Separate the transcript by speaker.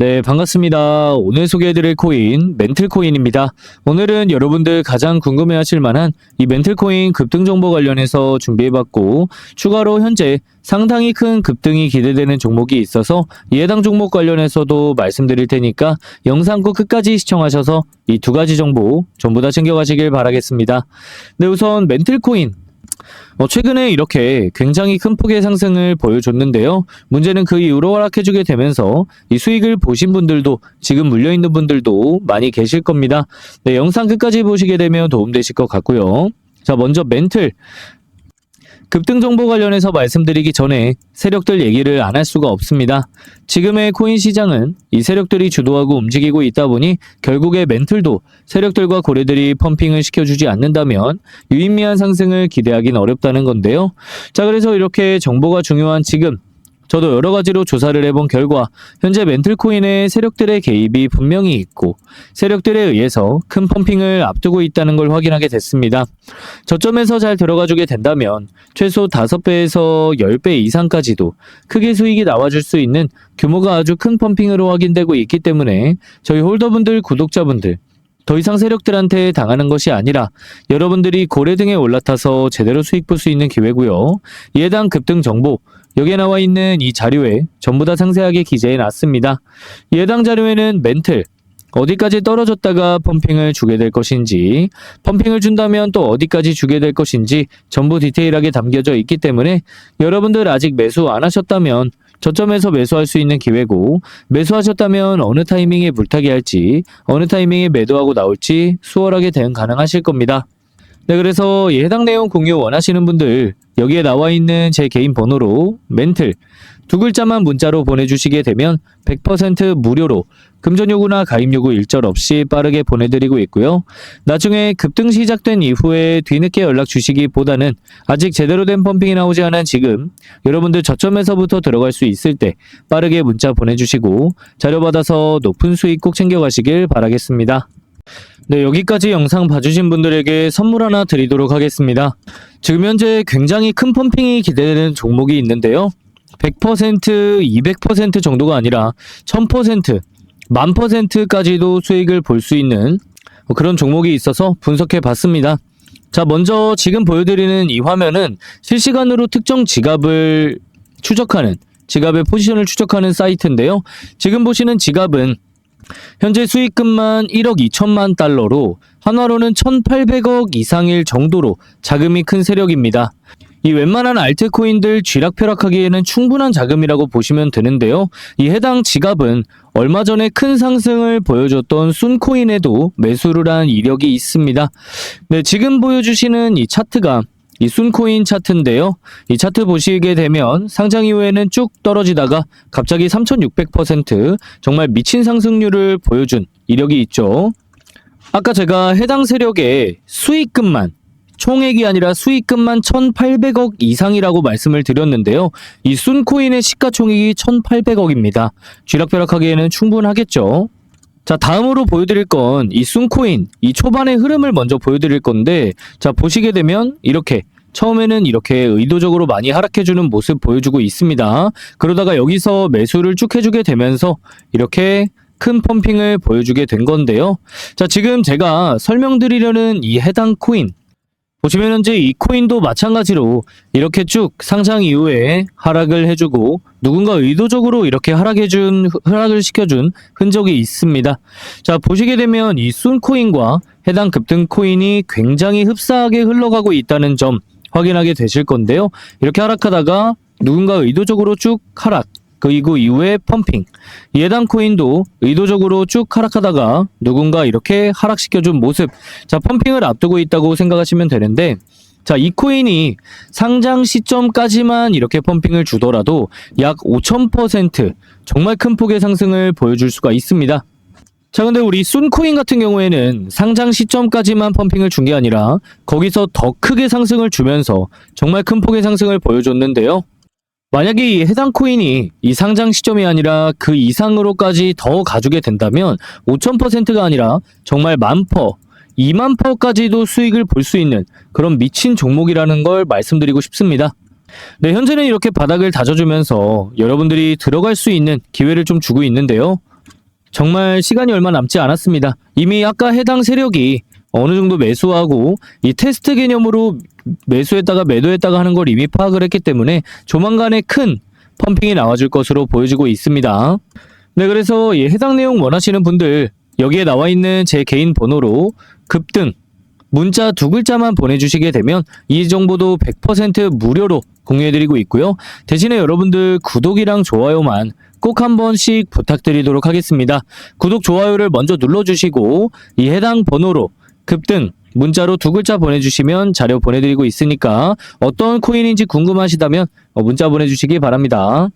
Speaker 1: 네, 반갑습니다. 오늘 소개해드릴 코인, 멘틀코인입니다. 오늘은 여러분들 가장 궁금해하실 만한 이 멘틀코인 급등 정보 관련해서 준비해봤고, 추가로 현재 상당히 큰 급등이 기대되는 종목이 있어서 이 해당 종목 관련해서도 말씀드릴 테니까 영상 꼭 끝까지 시청하셔서 이 두 가지 정보 전부 다 챙겨가시길 바라겠습니다. 네, 우선 멘틀코인. 어, 최근에 이렇게 굉장히 큰 폭의 상승을 보여줬는데요. 문제는 그 이후로 하락해주게 되면서 이 수익을 보신 분들도 지금 물려있는 분들도 많이 계실 겁니다. 네, 영상 끝까지 보시게 되면 도움되실 것 같고요. 자, 먼저 멘틀. 급등 정보 관련해서 말씀드리기 전에 세력들 얘기를 안 할 수가 없습니다. 지금의 코인 시장은 이 세력들이 주도하고 움직이고 있다 보니 결국에 멘틀도 세력들과 고래들이 펌핑을 시켜주지 않는다면 유의미한 상승을 기대하긴 어렵다는 건데요. 자, 그래서 이렇게 정보가 중요한 지금 저도 여러 가지로 조사를 해본 결과 현재 멘틀코인의 세력들의 개입이 분명히 있고 세력들에 의해서 큰 펌핑을 앞두고 있다는 걸 확인하게 됐습니다. 저점에서 잘 들어가주게 된다면 최소 5배에서 10배 이상까지도 크게 수익이 나와줄 수 있는 규모가 아주 큰 펌핑으로 확인되고 있기 때문에 저희 홀더분들, 구독자분들 더 이상 세력들한테 당하는 것이 아니라 여러분들이 고래 등에 올라타서 제대로 수익 볼 수 있는 기회고요. 대한 급등 정보 여기에 나와 있는 이 자료에 전부 다 상세하게 기재해 놨습니다. 이 해당 자료에는 멘틀 어디까지 떨어졌다가 펌핑을 주게 될 것인지, 펌핑을 준다면 또 어디까지 주게 될 것인지 전부 디테일하게 담겨져 있기 때문에 여러분들 아직 매수 안 하셨다면 저점에서 매수할 수 있는 기회고, 매수하셨다면 어느 타이밍에 물타기 할지, 어느 타이밍에 매도하고 나올지 수월하게 대응 가능하실 겁니다. 네, 그래서 이 해당 내용 공유 원하시는 분들 여기에 나와 있는 제 개인 번호로 멘틀 두 글자만 문자로 보내주시게 되면 100% 무료로 금전 요구나 가입 요구 일절 없이 빠르게 보내드리고 있고요. 나중에 급등 시작된 이후에 뒤늦게 연락 주시기보다는 아직 제대로 된 펌핑이 나오지 않은 지금 여러분들 저점에서부터 들어갈 수 있을 때 빠르게 문자 보내주시고 자료 받아서 높은 수익 꼭 챙겨가시길 바라겠습니다. 네, 여기까지 영상 봐주신 분들에게 선물 하나 드리도록 하겠습니다. 지금 현재 굉장히 큰 펌핑이 기대되는 종목이 있는데요. 100%, 200% 정도가 아니라 1000%, 만 퍼센트까지도 수익을 볼 수 있는 그런 종목이 있어서 분석해 봤습니다. 자, 먼저 지금 보여드리는 이 화면은 실시간으로 특정 지갑을 추적하는, 지갑의 포지션을 추적하는 사이트인데요. 지금 보시는 지갑은 현재 수익금만 1억 2천만 달러로 한화로는 1,800억 이상일 정도로 자금이 큰 세력입니다. 이 웬만한 알트코인들 쥐락펴락하기에는 충분한 자금이라고 보시면 되는데요. 이 해당 지갑은 얼마 전에 큰 상승을 보여줬던 순코인에도 매수를 한 이력이 있습니다. 네, 지금 보여주시는 이 차트가 이 순코인 차트인데요. 이 차트 보시게 되면 상장 이후에는 쭉 떨어지다가 갑자기 3600% 정말 미친 상승률을 보여준 이력이 있죠. 아까 제가 해당 세력의 수익금만 총액이 아니라 수익금만 1,800억 이상이라고 말씀을 드렸는데요. 이 순코인의 시가총액이 1,800억입니다. 쥐락펴락하기에는 충분하겠죠. 자, 다음으로 보여드릴 건 이 순코인, 이 초반의 흐름을 먼저 보여드릴 건데, 자, 보시게 되면 이렇게 처음에는 이렇게 의도적으로 많이 하락해주는 모습 보여주고 있습니다. 그러다가 여기서 매수를 쭉 해주게 되면서 이렇게 큰 펌핑을 보여주게 된 건데요. 자, 지금 제가 설명드리려는 이 해당 코인, 보시면 현재 이 코인도 마찬가지로 이렇게 쭉 상장 이후에 하락을 해주고 누군가 의도적으로 이렇게 하락해준 하락을 시켜준 흔적이 있습니다. 자 보시게 되면 이 순코인과 해당 급등 코인이 굉장히 흡사하게 흘러가고 있다는 점 확인하게 되실 건데요. 이렇게 하락하다가 누군가 의도적으로 쭉 하락 그리고 이후에 펌핑. 이 해당 코인도 의도적으로 쭉 하락하다가 누군가 이렇게 하락시켜준 모습. 자, 펌핑을 앞두고 있다고 생각하시면 되는데, 자, 이 코인이 상장 시점까지만 이렇게 펌핑을 주더라도 약 5000% 정말 큰 폭의 상승을 보여줄 수가 있습니다. 자, 근데 우리 순코인 같은 경우에는 상장 시점까지만 펌핑을 준 게 아니라 거기서 더 크게 상승을 주면서 정말 큰 폭의 상승을 보여줬는데요. 만약에 이 해당 코인이 이 상장 시점이 아니라 그 이상으로까지 더 가주게 된다면 5,000%가 아니라 정말 만퍼, 2만 퍼까지도 수익을 볼 수 있는 그런 미친 종목이라는 걸 말씀드리고 싶습니다. 네, 현재는 이렇게 바닥을 다져주면서 여러분들이 들어갈 수 있는 기회를 좀 주고 있는데요. 정말 시간이 얼마 남지 않았습니다. 이미 아까 해당 세력이 어느 정도 매수하고 이 테스트 개념으로 매수했다가 매도했다가 하는 걸 이미 파악을 했기 때문에 조만간에 큰 펌핑이 나와줄 것으로 보여지고 있습니다. 네, 그래서 이 해당 내용 원하시는 분들 여기에 나와 있는 제 개인 번호로 급등 문자 두 글자만 보내주시게 되면 이 정보도 100% 무료로 공유해드리고 있고요. 대신에 여러분들 구독이랑 좋아요만 꼭 한 번씩 부탁드리도록 하겠습니다. 구독, 좋아요를 먼저 눌러주시고 이 해당 번호로 급등 문자로 두 글자 보내주시면 자료 보내드리고 있으니까 어떤 코인인지 궁금하시다면 어, 문자 보내주시기 바랍니다.